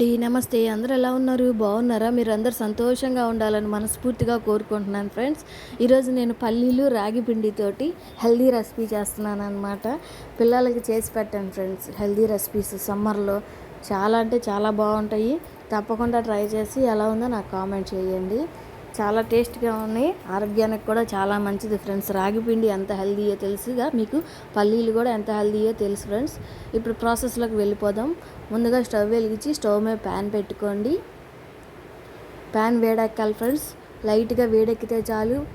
అండి. నమస్తే. అందరు ఎలా ఉన్నారు? బాగున్నారా? మీరు అందరు సంతోషంగా ఉండాలని మనస్ఫూర్తిగా కోరుకుంటున్నాను ఫ్రెండ్స్. ఈరోజు నేను పల్లీలు రాగి పిండితోటి హెల్దీ రెసిపీ చేస్తున్నాను అనమాట పిల్లలకి చేసి పెట్టాను ఫ్రెండ్స్. Healthy recipes. సమ్మర్లో చాలా అంటే చాలా బాగుంటాయి. తప్పకుండా ట్రై చేసి ఎలా ఉందో నాకు కామెంట్ చేయండి. చాలా టేస్ట్గా ఉన్నాయి. ఆరోగ్యానికి కూడా చాలా మంచిది ఫ్రెండ్స్. రాగి పిండి ఎంత హెల్దీయో తెలుసుగా మీకు. పల్లీలు కూడా ఎంత హెల్దీయో తెలుసు ఫ్రెండ్స్. ఇప్పుడు ప్రాసెస్లోకి వెళ్ళిపోదాం. ముందుగా స్టవ్ వెలిగించి స్టవ్ మీద ప్యాన్ పెట్టుకోండి. ప్యాన్ వేడెక్కాలి ఫ్రెండ్స్. లైట్గా వేడెక్కితే చాలు.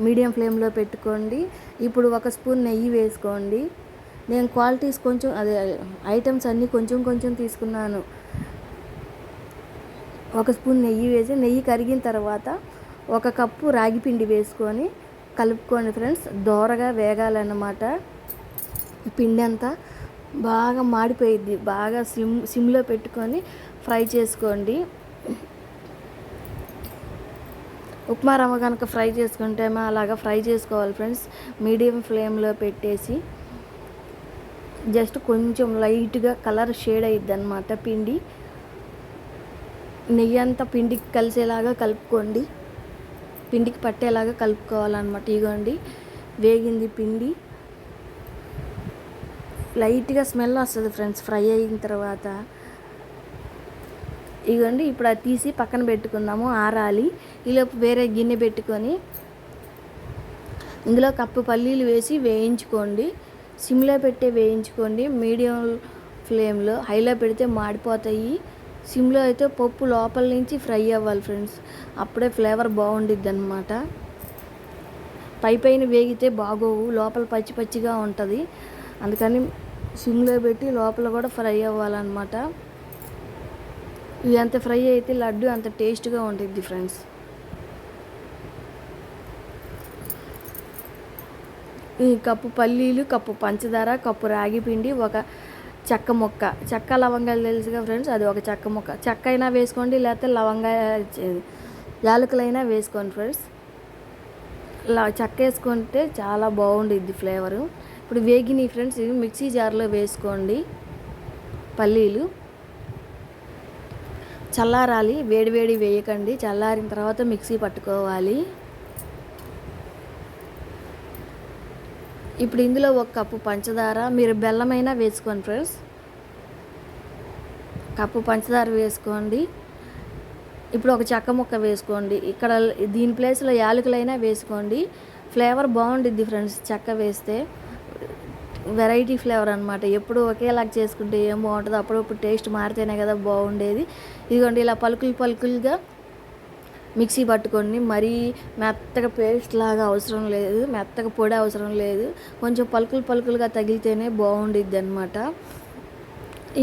మీడియం ఫ్లేమ్లో పెట్టుకోండి. ఇప్పుడు ఒక స్పూన్ నెయ్యి వేసుకోండి. నేను క్వాలిటీస్ కొంచెం అదే ఐటమ్స్ అన్నీ కొంచెం కొంచెం తీసుకున్నాను. ఒక స్పూన్ నెయ్యి వేసి నెయ్యి కరిగిన తర్వాత ఒక కప్పు రాగి పిండి వేసుకొని కలుపుకోండి ఫ్రెండ్స్. దోరగా వేగాలన్నమాట. పిండి అంతా బాగా మాడిపోయిద్ది. బాగా సిమ్ సిమ్లో పెట్టుకొని ఫ్రై చేసుకోండి. ఉప్మా రవ్వ కనుక ఫ్రై చేసుకుంటే అలాగా ఫ్రై చేసుకోవాలి ఫ్రెండ్స్. మీడియం ఫ్లేమ్లో పెట్టేసి జస్ట్ కొంచెం లైట్గా కలర్ షేడ్ అయ్యిద్ది అనమాట పిండి. నెయ్యి అంతా పిండికి కలిసేలాగా కలుపుకోండి. పిండికి పట్టేలాగా కలుపుకోవాలన్నమాట. ఇగోండి వేగింది పిండి. లైట్గా స్మెల్ వస్తుంది ఫ్రెండ్స్ ఫ్రై అయిన తర్వాత. ఇగోండి ఇప్పుడు అది తీసి పక్కన పెట్టుకుందాము ఆరాలి. ఈలోపు వేరే గిన్నె పెట్టుకొని ఇందులో కప్పు పల్లీలు వేసి వేయించుకోండి. సిమ్లో పెట్టే వేయించుకోండి. మీడియం ఫ్లేమ్లో హైలో పెడితే మాడిపోతాయి. సిమ్లో అయితే పప్పు లోపల నుంచి ఫ్రై అవ్వాలి ఫ్రెండ్స్. అప్పుడే ఫ్లేవర్ బాగుండిద్ది అనమాట పై పైన వేగితే బాగోవు లోపల పచ్చి పచ్చిగా ఉంటుంది. అందుకని సిమ్లో పెట్టి లోపల కూడా ఫ్రై అవ్వాలన్నమాట. ఇవి అంత ఫ్రై అయితే లడ్డు అంత టేస్ట్గా ఉంటుంది ఫ్రెండ్స్. ఈ కప్పు పల్లీలు కప్పు పంచదార కప్పు రాగి పిండి ఒక చెక్క మొక్క. చెక్క లవంగాలు తెలుసుగా ఫ్రెండ్స్? అది ఒక చెక్క మొక్క. చెక్క అయినా వేసుకోండి లేకపోతే లవంగా యాలకులైనా వేసుకోండి ఫ్రెండ్స్. చెక్క వేసుకుంటే చాలా బాగుండిద్ది ఫ్లేవరు. ఇప్పుడు వేగిని ఫ్రెండ్స్ మిక్సీ జార్లో వేసుకోండి పల్లీలు. చల్లారాలి వేడివేడి వేయకండి. చల్లారిన తర్వాత మిక్సీ పట్టుకోవాలి. ఇప్పుడు ఇందులో ఒక కప్పు పంచదార మీరు బెల్లమైనా వేసుకోండి ఫ్రెండ్స్. కప్పు పంచదార వేసుకోండి. ఇప్పుడు ఒక చెక్క ముక్క వేసుకోండి. ఇక్కడ దీని ప్లేస్లో యాలకులైనా వేసుకోండి. ఫ్లేవర్ బాగుండిద్ది ఫ్రెండ్స్ చెక్క వేస్తే. వెరైటీ ఫ్లేవర్ అనమాట ఎప్పుడు ఒకేలాగా చేసుకుంటే ఏం బాగుంటుందో అప్పుడప్పుడు టేస్ట్ మారితేనే కదా బాగుండేది. ఇదిగోండి ఇలా పలుకులు పలుకులుగా మిక్సీ పట్టుకొని మరీ మెత్తగా పేస్ట్ లాగా అవసరం లేదు మెత్తగా పొడి అవసరం లేదు. కొంచెం పలుకులు పలుకులుగా తగిలితేనే బాగుండిద్ది అనమాట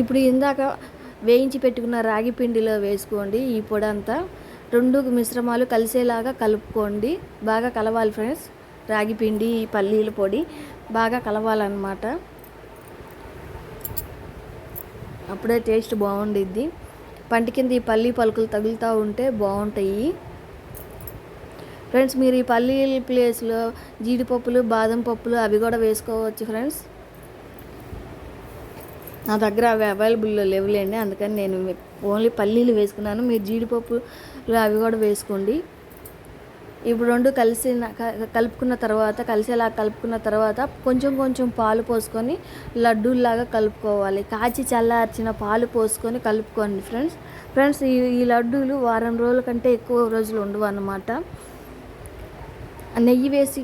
ఇప్పుడు ఇందాక వేయించి పెట్టుకున్న రాగి పిండిలో వేసుకోండి ఈ పొడి అంతా. రెండు మిశ్రమాలు కలిసేలాగా కలుపుకోండి. బాగా కలవాలి ఫ్రెండ్స్. రాగి పిండి పల్లీల పొడి బాగా కలవాలన్నమాట. అప్పుడే టేస్ట్ బాగుండిద్ది. పంట కింద ఈ పల్లీ పలుకులు తగులుతూ ఉంటే బాగుంటాయి. ఫ్రెండ్స్ మీరు ఈ పల్లీల ప్లేస్లో జీడిపప్పులు బాదం పప్పులు అవి కూడా వేసుకోవచ్చు ఫ్రెండ్స్. నా దగ్గర అవి అవైలబుల్లో లేవులేండి అందుకని నేను ఓన్లీ పల్లీలు వేసుకున్నాను. మీరు జీడిపప్పులు అవి కూడా వేసుకోండి. ఇప్పుడు రెండు కలిసి కలుపుకున్న తర్వాత కలిసేలా కలుపుకున్న తర్వాత కొంచెం కొంచెం పాలు పోసుకొని లడ్డూలాగా కలుపుకోవాలి. కాచి చల్లార్చిన పాలు పోసుకొని కలుపుకోండి ఫ్రెండ్స్. ఫ్రెండ్స్ ఈ ఈ లడ్డూలు వారం రోజుల కంటే ఎక్కువ రోజులు ఉండవు అన్నమాట. నెయ్యి వేసి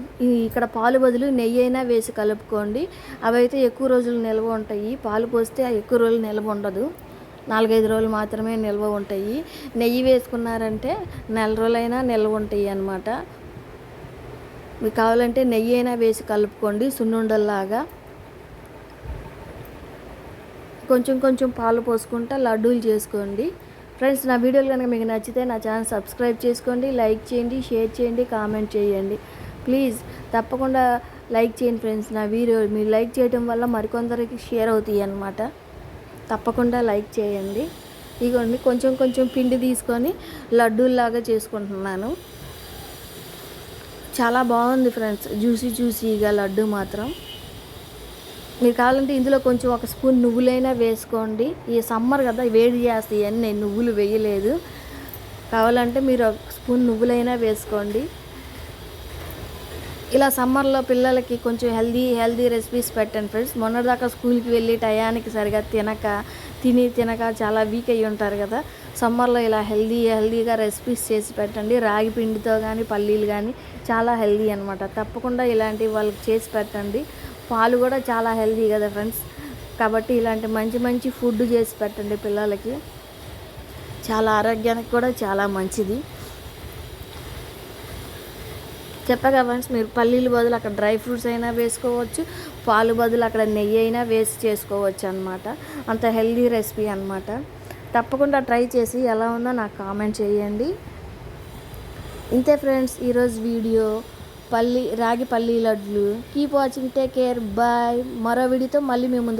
ఇక్కడ పాలు బదులు నెయ్యి అయినా వేసి కలుపుకోండి. అవైతే ఎక్కువ రోజులు నిల్వ ఉంటాయి. పాలు పోస్తే ఎక్కువ రోజులు నిల్వ ఉండదు. నాలుగైదు రోజులు మాత్రమే నిల్వ ఉంటాయి. నెయ్యి వేసుకున్నారంటే నెల రోజులైనా నిల్వ ఉంటాయి అన్నమాట. మీకు కావాలంటే నెయ్యి అయినా వేసి కలుపుకోండి సున్నుండల్లాగా. కొంచెం కొంచెం పాలు పోసుకుంటా లడ్డూలు చేసుకోండి. ఫ్రెండ్స్ నా వీడియోలు కనుక మీకు నచ్చితే నా ఛానల్ సబ్స్క్రైబ్ చేసుకోండి లైక్ చేయండి షేర్ చేయండి కామెంట్ చేయండి. ప్లీజ్ తప్పకుండా లైక్ చేయండి ఫ్రెండ్స్ నా వీడియో మీరు లైక్ చేయడం వల్ల మరికొందరికి షేర్ అవుతాయి అన్నమాట. తప్పకుండా లైక్ చేయండి. ఇగోండి కొంచెం కొంచెం పిండి తీసుకొని లడ్డూల్లాగా చేసుకుంటున్నాను. చాలా బాగుంది ఫ్రెండ్స్ జ్యూసీ జ్యూసీగా లడ్డు మాత్రం. మీరు కావాలంటే ఇందులో కొంచెం ఒక స్పూన్ నువ్వులైనా వేసుకోండి. ఈ సమ్మర్ కదా వేడి చేస్తాయి ఇవన్నీ నువ్వులు వేయలేదు. కావాలంటే మీరు ఒక స్పూన్ నువ్వులైనా వేసుకోండి. ఇలా సమ్మర్లో పిల్లలకి కొంచెం హెల్దీ హెల్దీ రెసిపీస్ పెట్టండి ఫ్రెండ్స్. మొన్నటిదాకా స్కూల్కి వెళ్ళి టయానికి సరిగా తినక తిని తినక చాలా వీక్ అయ్యి ఉంటారు కదా. సమ్మర్లో ఇలా హెల్దీ హెల్దీగా రెసిపీస్ చేసి పెట్టండి. రాగి పిండితో కానీ పల్లీలు కానీ చాలా హెల్దీ అనమాట తప్పకుండా ఇలాంటివి వాళ్ళకి చేసి పెట్టండి. పాలు కూడా చాలా హెల్దీ కదా ఫ్రెండ్స్. కాబట్టి ఇలాంటి మంచి మంచి ఫుడ్ చేసి పెట్టండి పిల్లలకి. చాలా ఆరోగ్యానికి కూడా చాలా మంచిది. చెప్పగా ఫ్రెండ్స్ మీరు పల్లీలు బదులు అక్కడ డ్రై ఫ్రూట్స్ అయినా వేసుకోవచ్చు పాలు బదులు అక్కడ నెయ్యి అయినా వేసి చేసుకోవచ్చు అనమాట అంత హెల్దీ రెసిపీ అనమాట తప్పకుండా ట్రై చేసి ఎలా ఉందో నాకు కామెంట్ చేయండి. ఇంతే ఫ్రెండ్స్ ఈరోజు వీడియో. పల్లి రాగి పల్లి లడ్లు. Keep watching take care bye మరో వీడియోతో మళ్ళీ మీ ముందు